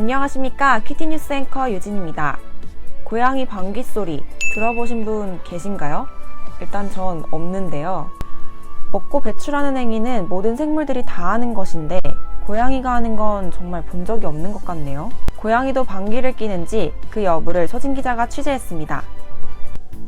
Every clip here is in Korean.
안녕하십니까. 키티뉴스 앵커 유진입니다. 고양이 방귀 소리 들어보신 분 계신가요? 일단 전 없는데요. 먹고 배출하는 행위는 모든 생물들이 다 하는 것인데 고양이가 하는 건 정말 본 적이 없는 것 같네요. 고양이도 방귀를 끼는지 그 여부를 소진 기자가 취재했습니다.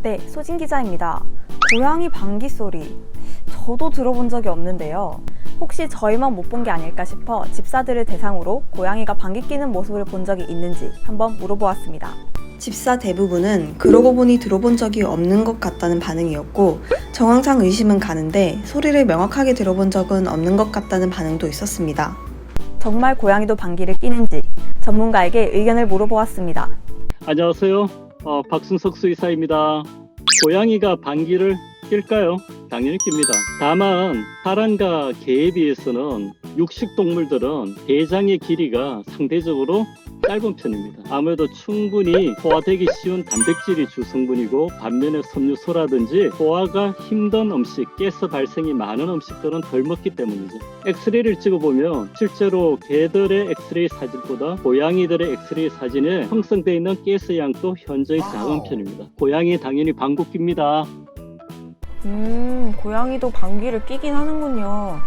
네, 소진 기자입니다. 고양이 방귀 소리. 저도 들어본 적이 없는데요. 혹시 저희만 못 본 게 아닐까 싶어 집사들을 대상으로 고양이가 방귀 뀌는 모습을 본 적이 있는지 한번 물어보았습니다. 집사 대부분은 그러고 보니 들어본 적이 없는 것 같다는 반응이었고 정황상 의심은 가는데 소리를 명확하게 들어본 적은 없는 것 같다는 반응도 있었습니다. 정말 고양이도 방귀를 뀌는지 전문가에게 의견을 물어보았습니다. 안녕하세요. 어, 박순석 수의사입니다. 고양이가 방귀를 낄까요? 당연히 낍니다. 다만 사람과 개에 비해서는 육식 동물들은 대장의 길이가 상대적으로 짧은 편입니다. 아무래도 충분히 소화되기 쉬운 단백질이 주성분이고 반면에 섬유소라든지 소화가 힘든 음식, 가스 발생이 많은 음식들은 덜 먹기 때문이죠. 엑스레이를 찍어보면 실제로 개들의 엑스레이 사진보다 고양이들의 엑스레이 사진에 형성되어 있는 가스 양도 현저히 작은 편입니다. 고양이 당연히 방귀 낍니다. 음, 고양이도 방귀를 끼긴 하는군요.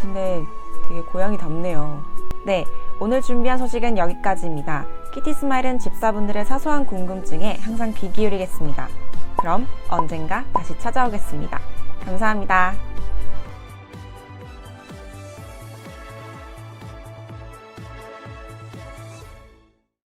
근데 되게 고양이답네요. 네, 오늘 준비한 소식은 여기까지입니다. 키티 스마일은 집사분들의 사소한 궁금증에 항상 귀 기울이겠습니다. 그럼 언젠가 다시 찾아오겠습니다. 감사합니다.